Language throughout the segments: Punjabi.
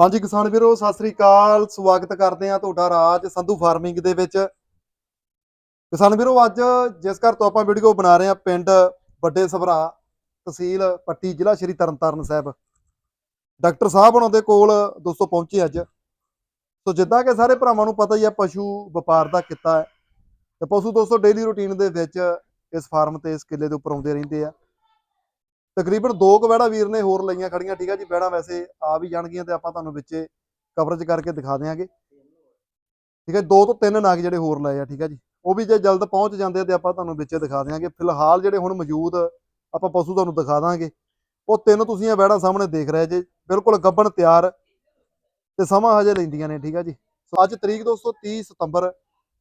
ਹਾਂਜੀ ਕਿਸਾਨ ਵੀਰੋ, ਸਤਿ ਸ੍ਰੀ ਅਕਾਲ। ਸਵਾਗਤ ਕਰਦੇ ਆ ਤੁਹਾਡਾ ਰਾਜ ਸੰਧੂ ਫਾਰਮਿੰਗ ਦੇ ਵਿੱਚ। ਕਿਸਾਨ ਵੀਰੋ, ਅੱਜ ਜਿਸ ਘਰ ਤੋਂ ਆਪਾਂ ਵੀਡੀਓ ਬਣਾ ਰਹੇ ਆ ਪਿੰਡ ਵੱਡੇ ਸਭਰਾ ਤਹਿਸੀਲ ਪੱਟੀ ਜ਼ਿਲ੍ਹਾ ਸ਼੍ਰੀ ਤਰਨਤਾਰਨ ਸਾਹਿਬ। ਡਾਕਟਰ ਸਾਹਿਬ ਉਹਨਾਂ ਦੇ ਕੋਲ ਦੋਸਤੋ ਪਹੁੰਚੇ ਅੱਜ। ਸੋ ਜਿੱਦਾਂ ਕਿ ਸਾਰੇ ਭਰਾਵਾਂ ਨੂੰ ਪਤਾ ਹੀ ਆ, ਪਸ਼ੂ ਵਪਾਰ ਦਾ ਕਿੱਤਾ ਹੈ। ਤੇ ਪਸ਼ੂ ਦੋਸਤੋ ਡੇਲੀ ਰੁਟੀਨ ਦੇ ਵਿੱਚ ਇਸ ਫਾਰਮ ਤੇ, ਇਸ ਕਿੱਲੇ ਦੇ ਉੱਪਰ ਆਉਂਦੇ ਰਹਿੰਦੇ ਆ। ਤਕਰੀਬਨ ਦੋ ਕੁ ਵਹਿੜਾ ਵੀਰ ਨੇ ਹੋਰ ਲਈਆਂ ਖੜੀਆਂ, ਠੀਕ ਆ ਜੀ, ਵਹਿੜਾ ਵੈਸੇ ਆ ਵੀ ਜਾਣਗੀਆਂ ਤੇ ਆਪਾਂ ਤੁਹਾਨੂੰ ਵਿੱਚੇ ਕਵਰੇਜ ਕਰਕੇ ਦਿਖਾ ਦਿਆਂਗੇ। ਠੀਕ ਹੈ ਦੋ ਤੋਂ ਤਿੰਨ ਨਾਗ ਜਿਹੜੇ ਹੋਰ ਲਏ ਆ, ਠੀਕ ਆ ਜੀ, ਉਹ ਵੀ ਜੇ ਜਲਦ ਪਹੁੰਚ ਜਾਂਦੇ ਆ ਤੇ ਆਪਾਂ ਤੁਹਾਨੂੰ ਵਿੱਚੇ ਦਿਖਾ ਦਿਆਂਗੇ। ਫਿਲਹਾਲ ਜਿਹੜੇ ਹੁਣ ਮੌਜੂਦ ਆਪਾਂ ਪਸ਼ੂ ਤੁਹਾਨੂੰ ਦਿਖਾ ਦਾਂਗੇ, ਉਹ ਤਿੰਨ ਤੁਸੀਂ ਇਹ ਵਹਿੜਾ ਸਾਹਮਣੇ ਦੇਖ ਰਹੇ ਜੇ, ਬਿਲਕੁਲ ਗੱਬਣ ਤਿਆਰ ਤੇ ਸਮਾਂ ਹਜੇ ਲੈਂਦੀਆਂ ਨੇ, ਠੀਕ ਆ ਜੀ। ਸੋ ਅੱਜ ਤਰੀਕ ਦੋਸਤੋ 30 ਸਤੰਬਰ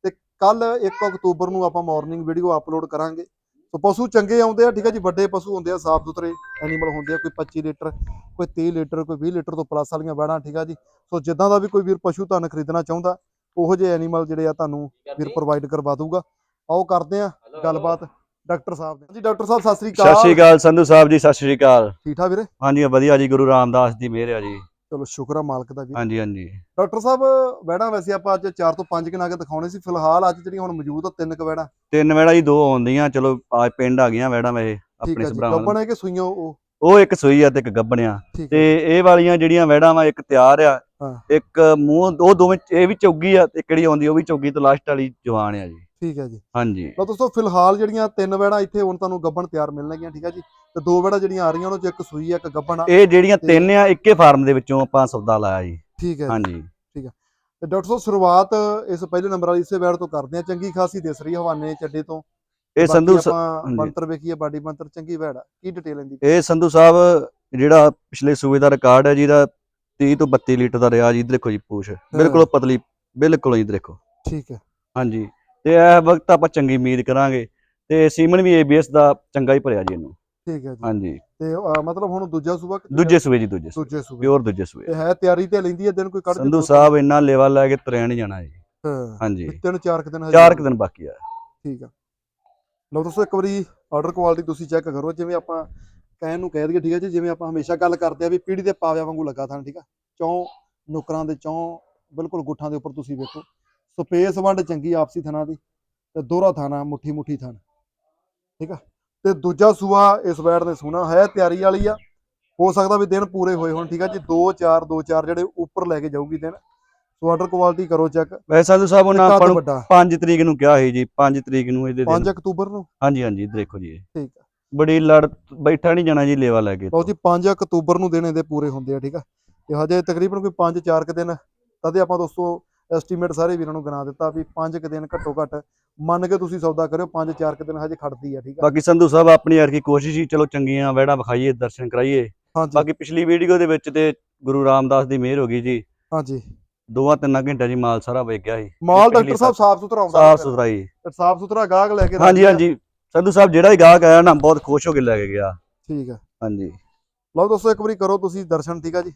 ਤੇ ਕੱਲ 1 ਅਕਤੂਬਰ ਨੂੰ ਆਪਾਂ ਮਾਰਨਿੰਗ ਵੀਡੀਓ ਅਪਲੋਡ ਕਰਾਂਗੇ। ਸੋ ਪਸ਼ੂ ਚੰਗੇ ਆਉਂਦੇ ਆ ਠੀਕ ਆ ਜੀ ਵੱਡੇ ਪਸ਼ੂ ਹੁੰਦੇ ਆ ਸਾਫ਼ ਸੁਥਰੇ ਐਨੀਮਲ ਹੁੰਦੇ ਆ ਕੋਈ 25 ਲੀਟਰ ਕੋਈ 30 ਲੀਟਰ ਕੋਈ 20 ਲੀਟਰ ਤੋਂ ਪਲੱਸ ਵਾਲੀਆਂ ਵੈੜਾਂ ਠੀਕ ਆ ਜੀ। ਸੋ ਜਿੱਦਾਂ ਦਾ ਵੀ ਕੋਈ ਵੀਰ ਪਸ਼ੂ ਤੁਹਾਨੂੰ ਖਰੀਦਣਾ ਚਾਹੁੰਦਾ ਉਹੋ ਜਿਹੇ ਐਨੀਮਲ ਜਿਹੜੇ ਆ ਤੁਹਾਨੂੰ ਵੀਰ ਪ੍ਰੋਵਾਈਡ ਕਰਵਾ ਦੂਗਾ ਆਓ ਕਰਦੇ ਆ ਗੱਲਬਾਤ ਡਾਕਟਰ ਸਾਹਿਬ ਦੇ। ਜੀ ਡਾਕਟਰ ਸਾਹਿਬ ਸਤਿ ਸ੍ਰੀ ਸਤਿ ਸ਼੍ਰੀ ਅਕਾਲ ਅਕਾਲ ਸੰਧੂ ਸਾਹਿਬ ਜੀ ਸਤਿ ਸ਼੍ਰੀ ਅਕਾਲ। ਠੀਕ ਠਾਕ ਵੀਰੇ? ਹਾਂਜੀ ਵਧੀਆ ਜੀ ਗੁਰੂ ਰਾਮਦਾਸ ਦੀ ਮਿਹਰ ਆ ਜੀ। ਚਲੋ ਸ਼ੁਕਰ ਆ ਮਾਲਕ ਦਾ ਜੀ ਹਾਂਜੀ ਹਾਂਜੀ। ਡਾਕਟਰ ਸਾਹਿਬ ਵੈੜਾਂ ਵੈਸੇ ਆਪਾਂ ਅੱਜ 4 ਤੋਂ 5 ਕਿਨਾ ਕੇ ਦਿਖਾਉਣੇ ਸੀ। ਫਿਲਹਾਲ ਅੱਜ ਜਿਹੜੀਆਂ ਹੁਣ ਮੌਜੂਦ ਆ ਤਿੰਨ ਕ ਵੈੜਾਂ ਤਿੰਨ ਵੇੜਾ ਜੀ ਦੋ ਆਉਂਦੀਆਂ। ਚਲੋ ਆ ਪਿੰਡ ਆ ਗਈਆਂ ਵੇੜਾ ਵੇ ਠੀਕ ਆਪਣੇ ਸਭਰਾਵਾਂ ਗੱਬਣ ਹੈ ਕਿ ਸੂਈਆਂ ਉਹ? ਉਹ ਇੱਕ ਸੂਈ ਆ ਤੇ ਇੱਕ ਗੱਬਣਿਆ ਠੀਕ ਤੇ ਇਹ ਵਾਲੀਆਂ ਜਿਹੜੀਆਂ ਵੇੜਾਂ ਵਾ ਇੱਕ ਤਿਆਰ ਆ। ਇੱਕ ਮੂੰਹ ਉਹ ਦੋਵੇਂ ਇਹ ਵੀ ਚੌਗੀ ਆ ਤੇ ਕਿਹੜੀ ਆਉਂਦੀ ਉਹ ਵੀ ਚੌਗੀ ਤੇ ਲਾਸਟ ਵਾਲੀ ਜਵਾਨ ਆ ਜੀ। ਠੀਕ ਹੈ ਜੀ। ਹਾਂਜੀ। ਲਓ ਦੋਸਤੋ ਫਿਲਹਾਲ ਜਿਹੜੀਆਂ ਤਿੰਨ ਵੈੜਾਂ ਇੱਥੇ ਹੁਣ ਤੁਹਾਨੂੰ ਗੱਬਣ ਤਿਆਰ ਮਿਲਣਗੀਆਂ ਠੀਕ ਹੈ ਜੀ। ਤੇ ਦੋ ਵੈੜਾਂ ਜਿਹੜੀਆਂ ਆ ਰਹੀਆਂ ਉਹਨਾਂ ਚ ਇੱਕ ਸੂਈ ਆ ਇੱਕ ਗੱਬਣ ਆ। ਇਹ ਜਿਹੜੀਆਂ ਤਿੰਨ ਆ ਇੱਕੇ ਫਾਰਮ ਦੇ ਵਿੱਚੋਂ ਆਪਾਂ ਸੌਦਾ ਲਾਇਆ ਜੀ। ਠੀਕ ਹੈ ਜੀ। ਹਾਂਜੀ। ਤੇ ਡਾਕਟਰ ਸਾਹਿਬ ਸ਼ੁਰੂਆਤ ਇਸ ਪਹਿਲੇ ਨੰਬਰ ਵਾਲੀ ਇਸੇ ਵੈੜ ਤੋਂ ਕਰਦੇ ਆ। ਚੰਗੀ ਖਾਸੀ ਦਿਸ ਰਹੀ ਹਵਾਨੇ ਚੱਡੇ ਤੋਂ। ਇਹ ਸੰਧੂ। ਬੰਤਰ ਵੇਖੀਏ ਬਾਡੀ ਬੰਤਰ ਚੰਗੀ ਵੈੜ ਆ। ਕੀ ਡਿਟੇਲ ਇਹਦੀ ਇਹ ਸੰਧੂ ਸਾਹਿਬ ਜਿਹੜਾ ਪਿਛਲੇ ਸੂਏ ਦਾ ਰਿਕਾਰਡ ਹੈ ਜਿਹਦਾ 30 ਤੋਂ 32 ਲੀਟਰ ਦਾ ਰਿਹਾ ਜੀ। ਇੱਧਰ ਦੇਖੋ ਜੀ ਪੂਛ। ਬਿਲਕੁਲ ਪਤਲੀ ਬਿਲਕੁਲ ਜੀ ਦੇਖੋ। ਠੀਕ ਹੈ। ਹਾਂਜੀ। ਤੇ ਇਹ ਵਕਤ ਆਪਾਂ ਚੰਗੀ ਉਮੀਦ ਕਰਾਂਗੇ। ਤੇ ਸੀਮਨ ਵੀ ਏਬੀਐਸ ਦਾ ਚੰਗਾ ਹੀ ਭਰਿਆ ਜੀ ਇਹਨੂੰ। ਠੀਕ ਹੈ ਜੀ। ਹਾਂਜੀ। ਤੇ ਅਹ, ਮਤਲਬ ਹੁਣ ਦੂਜਾ ਸੂਬਾ ਦੂਜੇ ਸੂਏ ਜੀ ਦੂਜੇ ਦੂਜੇ ਸੂਬੇ। ਪਿਓਰ ਦੂਜੇ ਸੂਏ ਤੇ ਹੈ ਤਿਆਰੀ ਤੇ ਲੈਂਦੀ ਹੈ ਦਿਨ ਕੋਈ ਕੱਢ ਸੰਧੂ ਸਾਹਿਬ ਇੰਨਾ ਲੇਵਾ ਲੈ ਕੇ ਨਹੀਂ ਜਾਣਾ ਜੀ। ਹਾਂ। ਹਾਂਜੀ। ਵੀ ਤਿੰਨ ਚਾਰ ਕੁ ਦਿਨ ਹਜੇ ਚਾਰ ਕੁ ਦਿਨ ਬਾਕੀ ਆ। ਠੀਕ ਆ। ਲਓ ਦੋਸਤੋ ਇੱਕ ਵਾਰੀ ਆਰਡਰ ਕੁਆਲਿਟੀ ਤੁਸੀਂ ਚੈੱਕ ਕਰੋ ਜਿਵੇਂ ਆਪਾਂ ਕਹਿਣ ਨੂੰ ਕਹਿ ਦਈਏ ਠੀਕ ਹੈ ਜੀ ਜਿਵੇਂ ਆਪਾਂ ਹਮੇਸ਼ਾ ਗੱਲ ਕਰਦੇ ਆ ਵੀ ਪੀੜੀ ਦੇ ਪਾਵਿਆਂ ਵਾਂਗੂ ਲੱਗਾ ਥਾਂ ਠੀਕ ਆ। ਚੌਂ ਨੁਕਰਾਂ ਦੇ ਚੌਂ ਬਿਲਕੁਲ ਗੁੱਠਾਂ ਦੇ ਉੱਪਰ ਤੁਸੀਂ ਵੇਖੋ। ਸਪੇਸ ਵੰਡ ਚੰਗੀ ਆਪਸੀ ਥਣਾ ਦੀ ਤੇ ਦੋਹਰਾ ਥਾਣਾ ਮੁੱਠੀ ਮੁੱਠੀ ਥਣ ਠੀਕ ਆ। ਤੇ ਦੂਜਾ ਸੂਆ ਇਸ ਵੈੜ ਨੇ ਸੋਨਾ ਹੈ ਤਿਆਰੀ ਵਾਲੀ ਆ। ਹੋ ਸਕਦਾ ਵੀ ਦਿਨ ਪੂਰੇ ਹੋਏ ਹੋਣ ਠੀਕ ਆ ਜੀ? 2 4 2 4 ਜਿਹੜੇ ਉੱਪਰ ਲੈ ਕੇ ਜਾਊਗੀ ਦਿਨ। ਸੋ ਆਰਡਰ ਕੁਆਲਿਟੀ ਕਰੋ ਚੈੱਕ ਵੈਸੇ ਸੰਧੂ ਸਾਹਿਬ ਉਹਨਾਂ ਆਪਾਂ ਨੂੰ ਵੱਡਾ। 5 ਤਰੀਕ ਨੂੰ ਕਿਹਾ ਸੀ ਜੀ 5 ਤਰੀਕ ਨੂੰ ਇਹਦੇ 5 ਦਿਨ ਅਕਤੂਬਰ ਨੂੰ? ਹਾਂਜੀ ਹਾਂਜੀ ਦੇਖੋ ਜੀ। ਠੀਕ ਆ। ਬੜੀ ਲੜ ਬੈਠਾ ਨਹੀਂ ਜਾਣਾ ਜੀ ਲੇਵਾ ਲੈ ਕੇ ਲਓ ਜੀ 5 ਅਕਤੂਬਰ ਨੂੰ ਦਿਨ ਇਹਦੇ ਪੂਰੇ ਹੁੰਦੇ ਆ ਠੀਕ ਆ। ਤੇ ਹਜੇ ਤਕਰੀਬਨ ਕੋਈ 5-4 ਕੁ ਦਿਨ ਤਦੇ ਆਪਾਂ ਦੋਸਤੋ ਐਸਟੀਮੇਟ ਸਾਰੇ ਵੀਰਾਂ ਨੂੰ ਗਿਣਾ ਦਿੱਤਾ ਵੀ 5 ਕੁ ਦਿਨ ਘੱਟੋ ਘੱਟ ਮੰਨ ਕੇ ਤੁਸੀਂ ਸੌਦਾ ਕਰਿਓ 5-4 ਕੁ ਦਿਨ ਹਜੇ ਖੜਦੀ ਆ ਠੀਕ ਆ? ਬਾਕੀ ਸੰਧੂ ਸਾਹਿਬ ਆਪਣੀ ਯਾਰ ਕੀ ਕੋਸ਼ਿਸ਼ ਹੀ ਚਲੋ ਚੰਗੀਆਂ ਵੈੜਾਂ ਵਿਖਾਈਏ ਦਰਸ਼ਨ ਕਰਾਈਏ। ਬਾਕੀ ਪਿਛਲੀ ਵੀਡੀਓ ਦੇ ਵਿੱਚ ਤੇ ਗੁਰੂ ਰਾਮਦਾਸ ਦੀ ਮਿਹਰ ਹੋ ਗਈ ਜੀ। ਹਾਂਜੀ। ਦੋਵਾਂ ਤਿੰਨਾਂ ਘੰਟਿਆਂ ਜੀ ਮਾਲ ਸਾਰਾ ਵੇਚ ਗਿਆ ਸੀ। ਮਾਲ ਡਾਕਟਰ ਸਾਹਿਬ ਸਾਫ਼ ਸੁਥਰਾ ਆਉਂਦਾ ਸਾਫ਼ ਸੁਥਰਾ ਜੀ। ਸਾਫ਼ ਸੁਥਰਾ ਗਾਹਕ ਲੈ ਕੇ ਹਾਂਜੀ। ਹਾਂਜੀ। ਸੰਧੂ ਸਾਹਿਬ ਜਿਹੜਾ ਹੀ ਗਾਹਕ ਆਇਆ ਨਾ ਬਹੁਤ ਖੁਸ਼ ਹੋ ਕੇ ਲੈ ਕੇ ਗਿਆ। ਠੀਕ ਆ। ਹਾਂਜੀ। ਲਓ ਦੋਸਤੋ ਇੱਕ ਵਾਰੀ ਕਰੋ ਤੁਸੀਂ ਦਰਸ਼ਨ ਠੀਕ ਆ ਜੀ?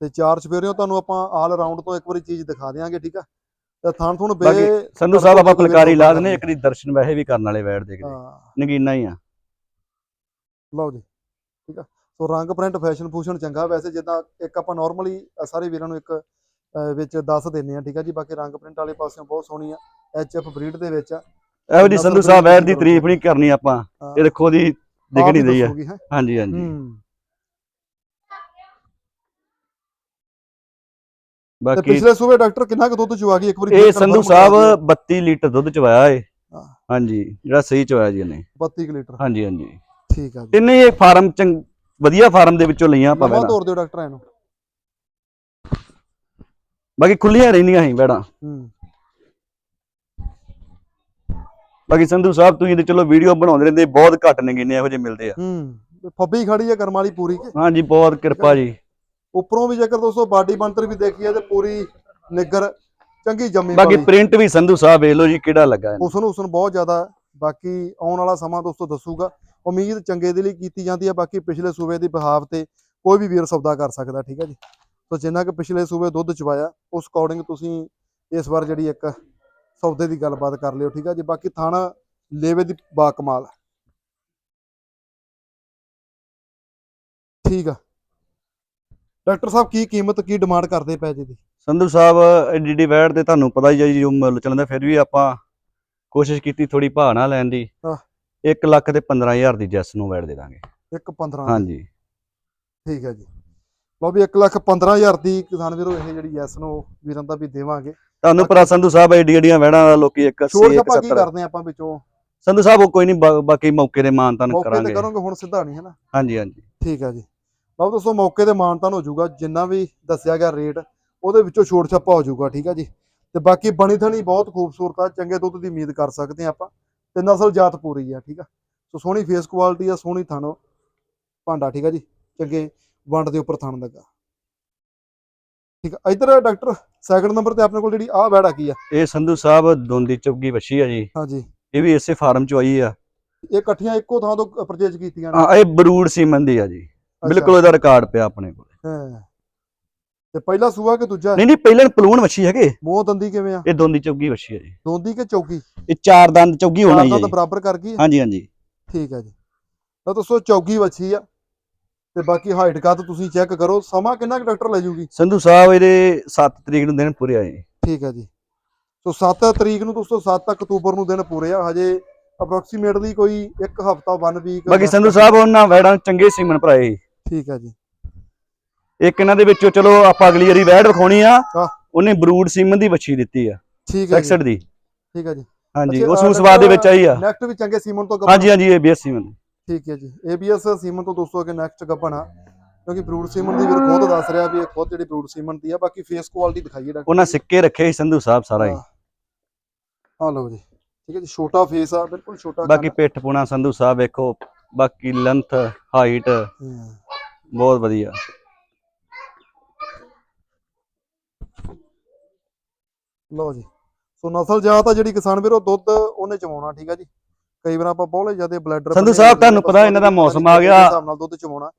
ਤੇ ਚਾਰ ਚਫੇਰਿਓ ਤੁਹਾਨੂੰ ਆਪਾਂ ਆਲ ਰਾਉਂਡ ਤੋਂ ਇੱਕ ਵਾਰੀ ਚੀਜ਼ ਦਿਖਾ ਦੇਵਾਂਗੇ ਠੀਕ ਆ? ਤੇ ਥਾਣ ਥੁਣ ਬੇ ਸੰਧੂ ਸਾਹਿਬ ਆਪਾਂ ਫੁਲਕਾਰੀ ਲਾ ਲੋਕਾਂ ਦਿੰਦੇ ਦੀ। ਇੱਕ ਦੀ ਦਰਸ਼ਨ ਵੈਸੇ ਵੀ ਕਰਨ ਵਾਲੇ ਬੈਠ ਦੇਖਦੇ ਨਗੀਨਾ ਹੀ ਆ। ਲਓ ਜੀ ਠੀਕ ਆ? ਸੋ ਰੰਗ ਪ੍ਰਿੰਟ ਫੈਸ਼ਨ ਫੂਸ਼ਨ ਚੰਗਾ ਵੈਸੇ ਜਿੱਦਾਂ ਇੱਕ ਆਪਾਂ ਨਾਰਮਲੀ ਸਾਰੇ ਵੀਰਾਂ ਨੂੰ ਇੱਕ ਵਿੱਚ ਦੱਸ ਦਿੰਨੇ ਆ ਠੀਕ ਆ ਜੀ? ਬਾਕੀ ਰੰਗ ਪ੍ਰਿੰਟ ਵਾਲੇ ਪਾਸਿਓਂ ਬਹੁਤ ਸੋਹਣੀ ਆ ਐਚ ਐਫ ਬਰੀਡ ਦੇ ਵਿੱਚ ਆ। ਇਹੋ ਜੀ ਸੰਧੂ ਸਾਹਿਬ ਵੈਰ ਦੀ। ਤਾਰੀਫ ਨਹੀਂ ਕਰਨੀ ਆਪਾਂ ਇਹ ਦੇਖੋ ਦੀ ਦਿਖ ਨਹੀਂ ਰਹੀ ਆ। ਹਾਂਜੀ ਹਾਂਜੀ ਹੂੰ ਤੇ ਬਾਕੀ ਪਿਛਲੇ ਸੂਬੇ ਡਾਕਟਰ ਕਿੰਨਾ ਕੁ ਦੁੱਧ ਚੁਆ ਗਈ? ਇੱਕ ਵਾਰੀ ਇਹ ਸੰਧੂ। ਸਾਹਿਬ 32 ਲੀਟਰ ਦੁੱਧ ਚਵਾਇਆ ਏ। ਹਾਂਜੀ ਜਿਹੜਾ ਸਹੀ ਚਵਾਇਆ ਜੀ ਇਹਨੇ। 32 ਕੁ ਲੀਟਰ। ਹਾਂਜੀ ਹਾਂਜੀ। ਠੀਕ ਆ ਜੀ। ਤਿੰਨੇ ਇਹ ਫਾਰਮ ਚੰਗ ਵਧੀਆ ਫਾਰਮ ਦੇ ਵਿੱਚੋਂ ਲਈਆਂ ਆਪਾਂ ਵੈੜਾਂ ਤੋਰ ਦਿਓ ਡਾਕਟਰ ਇਹਨੂੰ ਬਾਕੀ ਖੁੱਲੀਆਂ ਰਹਿੰਦੀਆਂ ਸੀ ਵੈੜਾਂ ਹੂੰ। ਬਾਕੀ ਸੰਧੂ ਸਾਹਿਬ ਤੁਸੀਂ ਤੇ ਚਲੋ ਵੀਡੀਓ ਬਣਾਉਂਦੇ ਰਹਿੰਦੇ ਬਹੁਤ ਘੱਟ ਨਗੀਨੇ ਇਹੋ ਜਿਹੇ ਮਿਲਦੇ ਆ। ਹੂੰ। ਫੱਬੀ ਖੜੀ ਆ ਕਰਮ ਵਾਲੀ ਪੂਰੀ। ਹਾਂਜੀ ਬਹੁਤ ਕਿਰਪਾ ਜੀ। ਉੱਪਰੋਂ ਵੀ ਜੇਕਰ ਦੋਸਤੋ ਬਾਡੀ ਬੰਤਰ ਵੀ ਦੇਖੀਏ ਤੇ ਪੂਰੀ ਨਿੱਗਰ ਚੰਗੀ ਜੰਮੀ ਬਾਕੀ ਪ੍ਰਿੰਟ ਵੀ ਸੰਧੂ ਸਾਹਿਬ ਵੇਖ ਲਓ ਜੀ ਕਿਹੜਾ ਲੱਗਾ। ਉਸ ਨੂੰ ਉਸ ਨੂੰ ਬਹੁਤ ਜ਼ਿਆਦਾ ਬਾਕੀ ਆਉਣ ਵਾਲਾ ਸਮਾਂ ਦੋਸਤੋ ਦੱਸੂਗਾ। ਉਮੀਦ ਚੰਗੇ ਦੇ ਲਈ ਕੀਤੀ ਜਾਂਦੀ ਹੈ ਬਾਕੀ ਪਿਛਲੇ ਸੂਬੇ ਦੀ ਬਹਾਵ ਤੇ ਕੋਈ ਵੀ ਵੀਰ ਸੌਦਾ ਕਰ ਸਕਦਾ ਠੀਕ ਹੈ ਜੀ। ਸੋ ਜਿੰਨਾ ਕਿ ਪਿਛਲੇ ਸੂਬੇ ਦੁੱਧ ਚਵਾਇਆ ਉਸ ਅਕੋਰਡਿੰਗ ਤੁਸੀਂ ਇਸ ਵਾਰ ਜਿਹੜੀ ਇੱਕ ਸੌਦੇ ਦੀ ਗੱਲਬਾਤ ਕਰ ਲਿਓ ਠੀਕ ਹੈ ਜੀ। ਬਾਕੀ ਥਾਣਾ ਲੇਵੇ ਦੀ ਬਾ ਕਮਾਲ ਠੀਕ ਆ। ਡਾਕਟਰ ਸਾਹਿਬ ਕੀ ਕੀਮਤ ਕੀ ਡਿਮਾਂਡ ਕਰਦੇ ਪੈ ਜੀ ਦੀ? ਸੰਧੂ ਸਾਹਿਬ ਐਡੀਡੀ ਵੈਟ ਤੇ ਤੁਹਾਨੂੰ ਪਤਾ ਹੀ ਹੈ ਜੀ ਜੋ ਮੁੱਲ ਚੱਲਦਾ ਫਿਰ ਵੀ ਆਪਾਂ ਕੋਸ਼ਿਸ਼ ਕੀਤੀ ਥੋੜੀ ਭਾਅ ਨਾ ਲੈਣ ਦੀ। ਹਾਂ। 1 ਲੱਖ ਤੇ 15000 ਦੀ ਜੈਸ ਨੂੰ ਵੈਟ ਦੇ ਦਾਂਗੇ। ਇੱਕ 15 ਹਾਂਜੀ। ਠੀਕ ਹੈ ਜੀ। ਲਓ ਵੀ 1 ਲੱਖ 15000 ਦੀ ਕਿਸਾਨ ਵੀਰੋ ਇਹ ਜਿਹੜੀ ਯੈਸ ਨੂੰ ਵੀਰਾਂ ਦਾ ਵੀ ਦੇਵਾਂਗੇ। ਤੁਹਾਨੂੰ ਪਤਾ ਸੰਧੂ ਸਾਹਿਬ ਐਡੀ ਐਡੀਆਂ ਵੈੜਾਂ ਦਾ ਲੋਕੀ 180 ਛੋੜ ਛਾਪਾ ਕੀ 170 ਕਰਦੇ ਆਪਾਂ ਵਿੱਚੋਂ? ਸੰਧੂ ਸਾਹਿਬ ਕੋਈ ਨਹੀਂ ਬਾਕੀ ਮੌਕੇ ਦੇ ਮਾਨਤਾਨ ਮੌਕੇ ਤੇ ਕਰਾਂਗੇ। ਕਰੋਗੇ ਹੁਣ ਸਿੱਧਾ ਨਹੀਂ ਹੈ ਨਾ? ਹਾਂਜੀ ਹਾਂਜੀ। ਠੀਕ ਹੈ ਜੀ। ਲਓ ਦੋਸਤੋ ਮੌਕੇ ਤੇ ਮਾਨਤਾਨ ਹੋ ਜਾਊਗਾ ਜਿੰਨਾ ਵੀ ਦੱਸਿਆ ਗਿਆ ਰੇਟ ਉਹਦੇ ਵਿੱਚੋਂ ਛੋੜ ਛਾਪਾ ਹੋ ਜਾਊਗਾ ਠੀਕ ਹੈ ਜੀ? ਤੇ ਬਾਕੀ ਬਣੀ ਥਣੀ ਬਹੁਤ ਖੂਬਸੂਰਤ ਆ ਚੰਗੇ ਦੁੱਧ ਦੀ ਉਮੀਦ ਕਰ ਸਕਦੇ ਆ ਆਪਾਂ ਤੇ ਨਸਲ ਜਾਤ ਪੂਰੀ ਆ ਠੀਕ ਆ? ਸੋ ਸੋਹਣੀ ਫੇਸ ਕੁਆਲਿਟੀ ਆ ਸੋਹਣੀ ਥਣ ਭਾਂਡਾ ਠੀਕ ਆ ਜੀ? ਚੰਗੇ ਵੰਡ ਦੇ ਉੱਪਰ ਥਣ ਲੱਗਾ। ਠੀਕ ਆ ਇਧਰ ਡਾਕਟਰ ਸੈਕੰਡ ਨੰਬਰ ਤੇ ਆਪਣੇ ਕੋਲ ਜਿਹੜੀ ਆਹ ਬੈੜ ਆ ਕੀ ਆ? ਇਹ ਸੰਧੂ ਸਾਹਿਬ ਦੋਂਦੀ ਚੁੱਗੀ ਵੱਛੀ ਆ ਜੀ। ਹਾਂਜੀ ਇਹ ਵੀ ਇਸੇ ਫਾਰਮ ਚੋਂ ਆਈ ਆ। ਇਹ ਇਕੱਠੀਆਂ ਇੱਕੋ ਥਾਂ ਤੋਂ ਪਰਚੇਜ ਕੀਤੀਆਂ ਨੇ। ਹਾਂ ਇਹ ਬਰੂਡ ਸੀਮਨ ਦੀ ਆ ਜੀ। ਬਿਲਕੁਲ ਇਹਦਾ ਰਿਕਾਰਡ ਪਿਆ ਆਪਣੇ ਕੋਲ। ਹਾਂ। ਤੇ ਪਹਿਲਾ ਸੂਆ ਕਿ ਦੂਜਾ? ਨਹੀਂ ਨਹੀਂ ਪਹਿਲਾਂ ਪਲੂਣ ਵੱਛੀ ਹੈਗੇ। ਮੂੰਹ ਦੰਦੀ ਕਿਵੇਂ ਆ? ਇਹ ਦੋਂਦੀ ਚੁੱਗੀ ਵੱਛੀ ਆ ਜੀ। ਦੋਂਦੀ ਕਿ ਚੌਕੀ ਇਹ ਚਾਰ ਦੰਦ ਚੁੱਗੀ ਹੋਣਾ ਹੀ ਜੀ। ਬਰਾਬਰ ਕਰ ਗਈ? ਹਾਂਜੀ ਹਾਂਜੀ। ਠੀਕ ਹੈ ਜੀ। ਤਾਂ ਦੋਸਤੋ ਚੌਗੀ ਵੱਛੀ ਆ। ਤੇ ਬਾਕੀ ਹਾਈਟ ਕੱਦ ਤੁਸੀਂ ਚੈੱਕ ਕਰੋ। ਸਮਾਂ ਕਿੰਨਾ ਕੁ ਡਾਕਟਰ ਲੈ ਜੂਗੀ? ਸੰਧੂ ਸਾਹਿਬ ਇਹਦੇ 7 ਤਰੀਕ ਨੂੰ ਦਿਨ ਪੂਰੇ ਆਏ ਠੀਕ ਹੈ ਜੀ। ਸੋ 7 ਤਰੀਕ ਨੂੰ ਦੋਸਤੋ 7 ਅਕਤੂਬਰ ਨੂੰ ਦਿਨ ਪੂਰੇ ਆ। ਹਜੇ ਅਪਰੋਕਸੀਮੇਟਲੀ ਕੋਈ ਇੱਕ ਹਫਤਾ 1 ਵੀਕ ਬਾਕੀ ਸੰਧੂ ਸਾਹਿਬ ਉਹਨਾਂ ਵੈੜਾਂ ਚੰਗੇ ਸੀਮਨ ਭਰਾਏ। ਠੀਕ ਹੈ ਜੀ। ਇੱਕ ਇਹਨਾਂ ਦੇ ਵਿੱਚੋਂ ਚਲੋ ਆਪਾਂ ਅਗਲੀ ਵਾਰੀ ਵੈੜ ਵਿਖਾਉਣੀ ਆ। ਹਾਂ। ਉਹਨੇ ਬਰੂਡ ਸੀਮਨ ਦੀ ਵੱਛੀ ਦਿੱਤੀ ਆ। ਠੀਕ ਹੈ ਜੀ। 61 ਦੀ। ਠੀਕ ਹੈ ਜੀ। ਹਾਂਜੀ ਉਹ ਸੂਸਵਾਦ ਦੇ ਵਿੱਚ ਆਈ ਆ। ਨੈਕਸਟ ਵੀ ਚੰਗੇ ਸੀਮਨ ਤੋਂ ਗੱਭਣ ਹਾਂਜੀ ਹਾਂਜੀ ਇਹ ਬੀਐਸ ਸੀਮਨ ਠੀਕ ਹੈ ਜੀ। ABS ਸੀਮਨ ਤੋਂ ਦੋਸਤੋ ਅੱਗੇ ਨੈਕਸਟ ਗੱਭਣ ਆ। ਕਿਉਂਕਿ ਬਰੂਡ ਸੀਮਨ ਦੀ ਵੀਰ ਖੁਦ ਦੱਸ ਰਿਹਾ ਵੀ ਇਹ ਖੁਦ ਜਿਹੜੀ ਬਰੂਡ ਸੀਮਨ ਦੀ ਆ। ਬਾਕੀ ਫੇਸ ਕੁਆਲਿਟੀ ਦਿਖਾਈਏ ਡਾਕਟਰ ਉਹਨਾਂ ਸਿੱਕੇ ਰੱਖੇ ਸੀ ਸੰਧੂ ਸਾਹਿਬ ਸਾਰਾ ਹੀ। ਆ ਲਓ ਜੀ। ਠੀਕ ਹੈ ਜੀ। ਛੋਟਾ ਫੇਸ ਆ ਬਿਲਕੁਲ ਛੋਟਾ ਬਾਕੀ ਪਿੱਠ ਪੁਣਾ ਸੰਧੂ ਸਾਹਿਬ ਵੇਖੋ। ਬਾਕੀ ਲੈਂਥ ਹਾਈਟ ਹਮ, ਬਹੁਤ ਵਧੀਆ। ਲਓ ਜੀ। ਸੋ ਨਸਲ ਜਾਤ ਆ ਜਿਹੜੀ ਕਿਸਾਨ ਵੀਰੋ ਦੁੱਧ ਉਹਨੇ ਚਵਾਉਣਾ ਠੀਕ ਆ ਜੀ। ਕਈ ਵਾਰ ਆਪਾਂ ਬਹੁਤ ਜ਼ਿਆਦਾ ਬਲੈਡਰ ਸੰਧੂ ਸਾਹਿਬ, ਤੁਹਾਨੂੰ ਪਤਾ ਇਹਨਾਂ ਦਾ ਮੌਸਮ ਆ ਗਿਆ। ਹਿਸਾਬ ਨਾਲ ਦੁੱਧ ਚਵਾਉਣਾ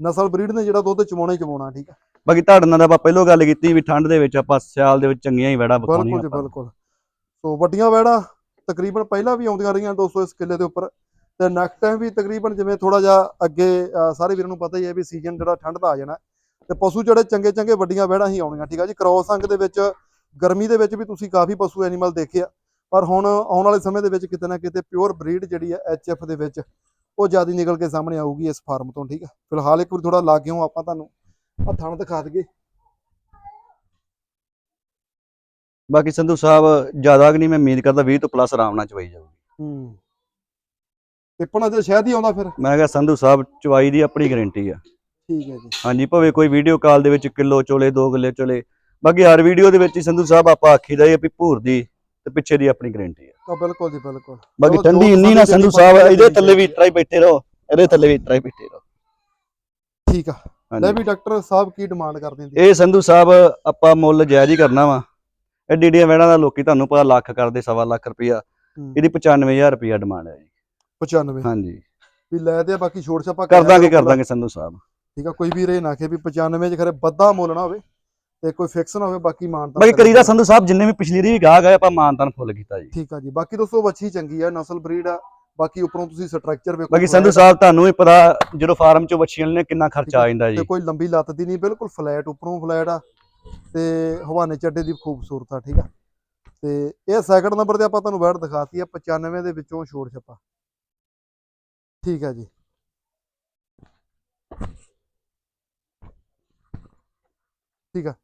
ਨਸਲ ਬਰੀਡ ਨੇ ਜਿਹੜਾ ਦੁੱਧ ਚਵਾਉਣਾ ਹੀ ਚਵਾਉਣਾ ਠੀਕ ਆ। ਬਾਕੀ ਤੁਹਾਡੇ ਨਾਲ ਆਪਾਂ ਪਹਿਲਾਂ ਗੱਲ ਕੀਤੀ ਵੀ ਠੰਡ ਦੇ ਵਿੱਚ ਆਪਾਂ ਸਿਆਲ ਦੇ ਵਿੱਚ ਚੰਗੀਆਂ ਹੀ ਵੈੜਾ ਬਿਲਕੁਲ ਜੀ ਆਪਾਂ। ਬਿਲਕੁਲ। ਸੋ ਵੱਡੀਆਂ ਵੈੜਾਂ ਤਕਰੀਬਨ ਪਹਿਲਾਂ ਵੀ ਆਉਂਦੀਆਂ ਰਹੀਆਂ ਦੋਸਤੋ ਇਸ ਕਿੱਲੇ ਦੇ ਉੱਪਰ। ਤੇ ਨੈਕਸਟ ਟਾਈਮ ਵੀ ਤਕਰੀਬਨ ਜਿਵੇਂ ਥੋੜਾ ਜਿਹਾ ਅੱਗੇ ਸਾਰੇ ਵੀਰਾਂ ਨੂੰ ਪਤਾ ਹੀ ਹੈ ਵੀ ਸੀਜ਼ਨ ਜਿਹੜਾ ਠੰਡ ਦਾ ਆ ਜਾਣਾ। ਤੇ ਪਸ਼ੂ ਜਿਹੜੇ ਚੰਗੇ ਚੰਗੇ ਵੱਡੀਆਂ ਵੈੜਾਂ ਹੀ ਆਉਣੀਆਂ ਠੀਕ ਆ ਜੀ? ਕ੍ਰੋਸ ਅੰਗ ਦੇ ਵਿੱਚ ਗਰਮੀ ਦੇ ਵਿੱਚ ਵੀ ਤੁਸੀਂ ਕਾਫੀ ਪਸ਼ੂ ਐਨੀਮਲ ਦੇਖੇ ਆ। ਪਰ ਹੁਣ ਆਉਣ ਵਾਲੇ ਸਮੇਂ ਦੇ ਵਿੱਚ ਕਿਤੇ ਨਾ ਕਿਤੇ ਪਿਓਰ ਬਰੀਡ ਜਿਹੜੀ ਹੈ ਐਚਐਫ ਦੇ ਵਿੱਚ ਉਹ ਜ਼ਿਆਦਾ ਨਿਕਲ ਕੇ ਸਾਹਮਣੇ ਆਊਗੀ ਇਸ ਫਾਰਮ ਤੋਂ ਠੀਕ ਆ? ਫਿਲਹਾਲ ਇੱਕ ਵਾਰ ਥੋੜਾ ਲਾਗਿਓ ਆਪਾਂ ਤੁਹਾਨੂੰ। ਆ ਥਣ ਦਿਖਾ ਦਈਏ। ਬਾਕੀ ਸੰਧੂ ਸਾਹਿਬ ਜ਼ਿਆਦਾ ਕਿ ਨਹੀਂ ਮੈਂ ਉਮੀਦ ਕਰਦਾ 20 ਤੋਂ ਪਲੱਸ ਆਰਾਮ ਨਾਲ ਚਵਾਈ ਜਾਊਗੀ। ਹੂੰ। ਟਿੱਪਣਾ ਤੇ ਸ਼ਾਇਦ ਹੀ ਆਉਂਦਾ ਫਿਰ? ਮੈਂ ਕਿਹਾ ਸੰਧੂ ਸਾਹਿਬ ਚਵਾਈ ਦੀ ਆਪਣੀ ਗਾਰੰਟੀ ਆ। ਠੀਕ ਹੈ ਜੀ। ਹਾਂਜੀ ਭਾਵੇਂ ਕੋਈ ਵੀਡੀਓ ਕਾਲ ਦੇ ਵਿੱਚ ਕਿਲੋ ਚੋਲੇ 2 ਕਿੱਲੇ ਚੋਲੇ ਬਾਕੀ ਹਰ ਵੀਡੀਓ ਦੇ ਵਿੱਚ ਹੀ ਸੰਧੂ ਸਾਹਿਬ ਆਪਾਂ ਆਖੀਦਾ ਹੀ ਆ ਵੀ ਭੂਰ ਦੀ ਤੇ ਪਿੱਛੇ ਦੀ ਆਪਣੀ ਗਾਰੰਟੀ ਆ। ਆ ਬਿਲਕੁਲ ਜੀ ਬਿਲਕੁਲ। ਬਾਕੀ ਠੰਡੀ ਇੰਨੀ ਨਾ ਸੰਧੂ ਸਾਹਿਬ ਇਹਦੇ ਥੱਲੇ ਵੀ ਟਰਾਈ ਬੈਠੇ ਰਹੋ ਇਹਦੇ ਥੱਲੇ ਵੀ ਟਰਾਈ ਬੈਠੇ ਰਹੋ। ਠੀਕ ਆ। ਲੈ ਵੀ ਡਾਕਟਰ ਸਾਹਿਬ ਕੀ ਡਿਮਾਂਡ ਕਰਦੇ ਨੇ ਇਹ ਸੰਧੂ ਸਾਹਿਬ ਆਪਾਂ ਮੁੱਲ ਜਾਇਜ਼ ਹੀ ਕਰਨਾ ਵਾ। ਐਡੀ ਡੀਆਂ ਵੈੜਾਂ ਦਾ ਲੋਕੀ ਤੁਹਾਨੂੰ ਪਤਾ ਲੱਖ ਕਰਦੇ ਸਵਾ ਲੱਖ ਰੁਪਇਆ ਇਹਦੀ 95000 ਰੁਪਇਆ ਡਿਮਾਂਡ ਹੈ ਜੀ। 95 ਹਾਂਜੀ। ਵੀ ਲੈ ਤੇ ਬਾਕੀ ਛੋੜ ਛਾਪਾ ਕਰ ਦਾਂਗੇ ਕਰਿਆ ਕਰ ਦਾਂਗੇ ਸੰਧੂ ਸਾਹਿਬ। ਠੀਕ ਆ ਕੋਈ ਵੀ ਰੇ ਨਾ ਕਿ ਵੀ 95 ਚ ਖਰੇ ਬੱਦਾ ਮੁੱਲ ਨਾ ਹੋਵੇ ਤੇ ਕੋਈ ਫਿਕਸ ਨਾ ਹੋਵੇ ਬਾਕੀ ਮਾਨਤਾ ਬਾਕੀ ਕਰੀਦਾ ਸੰਧੂ ਸਾਹਿਬ ਜਿੰਨੇ ਵੀ ਪਿਛਲੀ ਰੀ ਗਾਹ ਗਏ ਆਪਾਂ ਮਾਨਤਾਨ ਫੁੱਲ ਕੀਤਾ ਜੀ। ਠੀਕ ਆ ਜੀ ਬਾਕੀ ਦੋਸਤੋ ਵੱਛੀ ਚੰਗੀ ਆ ਨਸਲ ਬਰੀਡ ਆ ਬਾਕੀ ਉੱਪਰੋਂ ਤੁਸੀਂ ਸਟਰਕਚਰ ਵੇਖੋ ਬਾਕੀ ਸੰਧੂ flat ਸਾਹਿਬ ਤੁਹਾਨੂੰ ਵੀ ਪਤਾ ਜਦੋਂ ਫਾਰਮ ਚੋਂ ਬੱਚੀਆਂ ਨੇ ਕਿੰਨਾ ਖਰਚਾ ਆ ਜਾਂਦਾ ਜੀ। ਤੇ ਕੋਈ ਲੰਬੀ ਲੱਤ ਦੀ ਨਹੀਂ ਬਿਲਕੁਲ ਫਲੈਟ ਉੱਪਰੋਂ ਫਲੈਟ ਆ ਤੇ ਹਵਾਨੇ ਚੱਡੇ ਦੀ ਖੂਬਸੂਰਤ ਆ ਠੀਕ ਆ। ਤੇ ਇਹ ਸੈਕਿੰਡ ਨੰਬਰ ਤੇ ਆਪਾਂ ਤੁਹਾਨੂੰ ਬੈਟ ਦਿਖਾਤੀ ਆ 95 ਦੇ ਵਿੱਚੋਂ ਛੋੜ ਛੱਪਾ। ਠੀਕ ਆ ਜੀ। ਠੀਕ ਆ।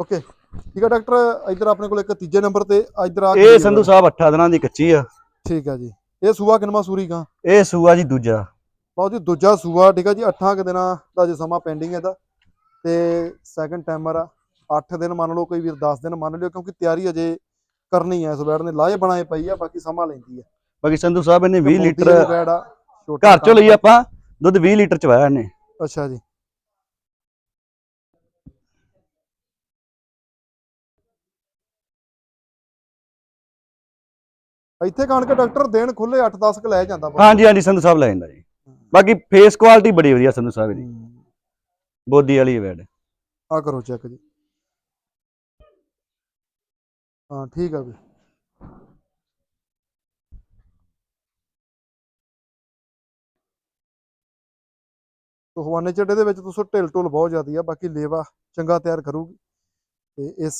ਓਕੇ। ਠੀਕ ਆ ਡਾਕਟਰ ਇੱਧਰ ਆਪਣੇ ਕੋਲ ਇੱਕ ਤੀਜੇ ਨੰਬਰ ਤੇ ਇੱਧਰ ਆ ਇਹ ਸੰਧੂ ਸਾਹਿਬ 8 ਦਿਨਾਂ ਦੀ ਕੱਚੀ ਆ। ਠੀਕ ਆ ਜੀ। ਇਹ ਸੂਆ ਕਿਨਮਾ ਸੂਰੀ ਗਾ? ਇਹ ਸੂਆ ਜੀ ਦੂਜਾ। ਲਓ ਜੀ ਦੂਜਾ ਸੂਆ ਠੀਕ ਆ ਜੀ। 8 ਕੁ ਦਿਨਾਂ ਦਾ ਜੇ ਸਮਾਂ ਪੈਂਡਿੰਗ ਹੈ ਇਹਦਾ ਤੇ ਸੈਕੰਡ ਟਾਈਮਰ ਆ। 8 ਦਿਨ ਮੰਨ ਲਓ ਕੋਈ ਵੀਰ 10 ਦਿਨ ਮੰਨ ਲਿਓ ਕਿਉਂਕਿ ਤਿਆਰੀ ਅਜੇ ਕਰਨੀ ਹੈ ਇਸ ਬੈਡ ਨੇ ਲਾਏ ਬਣਾਏ ਪਈ ਆ ਬਾਕੀ ਸਮਾਂ ਲੈਂਦੀ ਆ। ਬਾਕੀ ਸੰਧੂ ਸਾਹਿਬ ਇਹਨੇ 20 ਮੋਦੀ ਲੀਟਰ ਘਰ ਚੋਂ ਲਈ ਆਪਾਂ ਦੁੱਧ 20 ਲੀਟਰ ਚਵਾਇਆ ਇਹਨੇ। ਅੱਛਾ ਜੀ। ਇੱਥੇ ਕਾਣ ਕੇ ਡਾਕਟਰ ਦੇਣ ਖੁੱਲੇ 8-10 ਕ ਲੈ ਜਾਂਦਾ। ਹਾਂਜੀ ਹਾਂਜੀ ਸੰਧੂ ਸਾਹਿਬ ਲੈ ਜਾਂਦਾ ਜੀ। ਬਾਕੀ ਫੇਸ ਕੁਆਲਿਟੀ ਬੜੀ ਵਧੀਆ ਸੰਧੂ ਸਾਹਿਬ ਦੀ। ਬੋਦੀ ਵਾਲੀ ਵੈੜ ਆ ਕਰੋ ਚੈੱਕ ਜੀ। ਹਾਂ ਠੀਕ ਆ ਵੀ। ਹਵਾਨੇ ਚੱਡੇ ਦੇ ਵਿੱਚ ਦੋਸਤੋ ਢਿਲ ਢੁਲ ਬਹੁਤ ਜ਼ਿਆਦੀ ਆ ਬਾਕੀ ਲੇਵਾ ਚੰਗਾ ਤਿਆਰ ਕਰੂਗੀ। ਤੇ ਇਸ